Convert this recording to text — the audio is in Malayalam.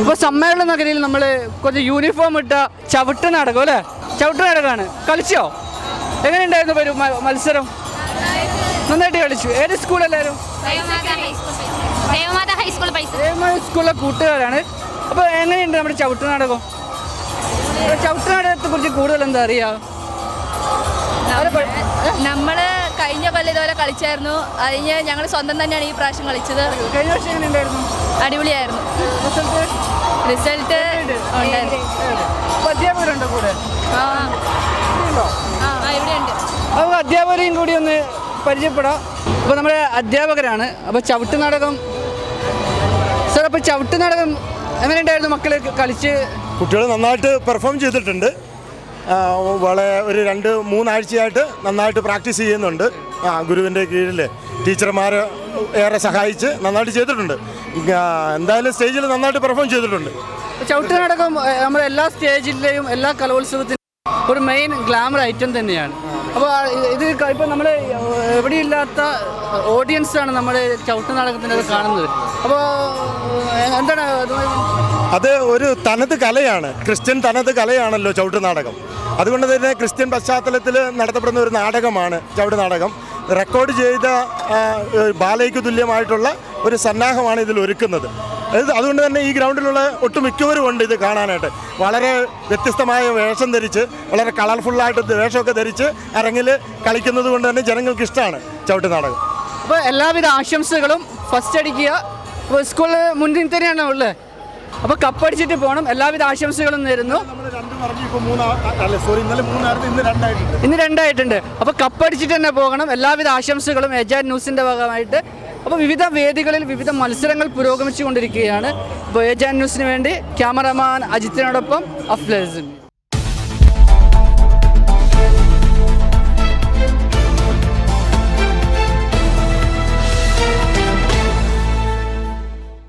ഇപ്പോൾ സമ്മേളന നഗരിയിൽ നമ്മൾ കുറച്ച് യൂണിഫോം ഇട്ട ചവിട്ട് നാടകം അല്ലേ? ചവിട്ട് നാടകമാണ്. കളിച്ചോ? എങ്ങനെയുണ്ടായിരുന്നു ഒരു മത്സരം? നന്നായിട്ട് കളിച്ചു. ഏത് സ്കൂളല്ലായിരുന്നു എല്ലാവരും സ്കൂളിലെ കൂട്ടുകാരാണ്. അപ്പോൾ എങ്ങനെയുണ്ട് നമ്മുടെ ചവിട്ട് നാടകം? ചവിട്ട് നാടകത്തെ കുറിച്ച് കൂടുതൽ എന്താ അറിയാ? നമ്മൾ കഴിഞ്ഞ കൊല്ലം ഇതുപോലെ കളിച്ചായിരുന്നു. അതിന് ഞങ്ങൾ സ്വന്തം തന്നെയാണ് ഈ പ്രാവശ്യം കളിച്ചത്. കഴിഞ്ഞ വർഷം എങ്ങനെയുണ്ടായിരുന്നു അടിപൊളിയായിരുന്നു. റിസൾട്ട്? അധ്യാപകരുണ്ടോ കൂടെ? ആ. ആ ഇവിടെയുണ്ട്. അപ്പോൾ അധ്യാപകരെയും കൂടി ഒന്ന് പരിചയപ്പെടാം. അപ്പോൾ നമ്മുടെ അധ്യാപകരാണ്. അപ്പോൾ ചവിട്ട് നാടകം. സാർ അപ്പോൾ ചവിട്ട് നാടകം എങ്ങനെയുണ്ടായിരുന്നു? മക്കൾ കളിച്ച്? കുട്ടികൾ നന്നായിട്ട് പെർഫോം ചെയ്തിട്ടുണ്ട്. വളരെ ഒരു രണ്ട് മൂന്നാഴ്ചയായിട്ട് നന്നായിട്ട് പ്രാക്ടീസ് ചെയ്യുന്നുണ്ട്. ആ ഗുരുവിന്റെ കീഴിൽ ടീച്ചർമാർ ഏറെ സഹായിച്ച് നന്നായിട്ട് ചെയ്തിട്ടുണ്ട്. എന്തായാലും സ്റ്റേജിൽ നന്നായിട്ട് പെർഫോം ചെയ്തിട്ടുണ്ട്. ചവിട്ട് നാടകം ഏഹ്, നമ്മുടെ എല്ലാ സ്റ്റേജിലെയും എല്ലാ കലോത്സവത്തിനും ഒരു മെയിൻ ഗ്ലാമർ ഐറ്റം തന്നെയാണ്. അപ്പോൾ ഇത് ഇപ്പോൾ നമ്മൾ എവിടെയില്ലാത്ത ഓഡിയൻസാണ് നമ്മുടെ ചവിട്ട് നാടകത്തിന്റെ കാണുന്നത്. അപ്പോൾ എന്താണ് അതുമായി അത് ഒരു തനത് കലയാണ്. ക്രിസ്ത്യൻ തനത് കലയാണല്ലോ ചവിട്ട് നാടകം. അതുകൊണ്ട് തന്നെ ക്രിസ്ത്യൻ പശ്ചാത്തലത്തിൽ നടത്തപ്പെടുന്ന ഒരു നാടകമാണ് ചവിട്ട് നാടകം. റെക്കോർഡ് ചെയ്ത ബാലയ്ക്ക് തുല്യമായിട്ടുള്ള ഒരു സന്നാഹമാണ് ഇതിൽ ഒരുക്കുന്നത്. അത് അതുകൊണ്ട് തന്നെ ഈ ഗ്രൗണ്ടിലുള്ള ഒട്ടുമിക്കവരും ഉണ്ട് ഇത് കാണാനായിട്ട്. വളരെ വ്യത്യസ്തമായ വേഷം ധരിച്ച് വളരെ കളർഫുള്ളായിട്ട് വേഷമൊക്കെ ധരിച്ച് അരങ്ങിൽ കളിക്കുന്നത് കൊണ്ട് തന്നെ ജനങ്ങൾക്ക് ഇഷ്ടമാണ് ചവിട്ട് നാടകം. അപ്പോൾ എല്ലാവിധ ആശംസകളും ഫസ്റ്റ് അടിക്കുക. സ്കൂളിൽ മുന്നിൽ തന്നെയാണ് ഉള്ളത്? അപ്പോൾ കപ്പടിച്ചിട്ട് പോകണം എല്ലാവിധ ആശംസകളും നേരുന്നു. രണ്ടായിട്ടുണ്ട്. ഇന്ന് രണ്ടായിട്ടുണ്ട്. അപ്പോൾ കപ്പടിച്ചിട്ട് തന്നെ പോകണം. എല്ലാവിധ ആശംസകളും എജാൻ ന്യൂസിന്റെ ഭാഗമായിട്ട്. അപ്പോൾ വിവിധ വേദികളിൽ വിവിധ മത്സരങ്ങൾ പുരോഗമിച്ചുകൊണ്ടിരിക്കുകയാണ്. അപ്പോൾ എജാൻ ന്യൂസിന് വേണ്ടി ക്യാമറമാൻ അജിത്തിനോടൊപ്പം അഫ്ലസിൻ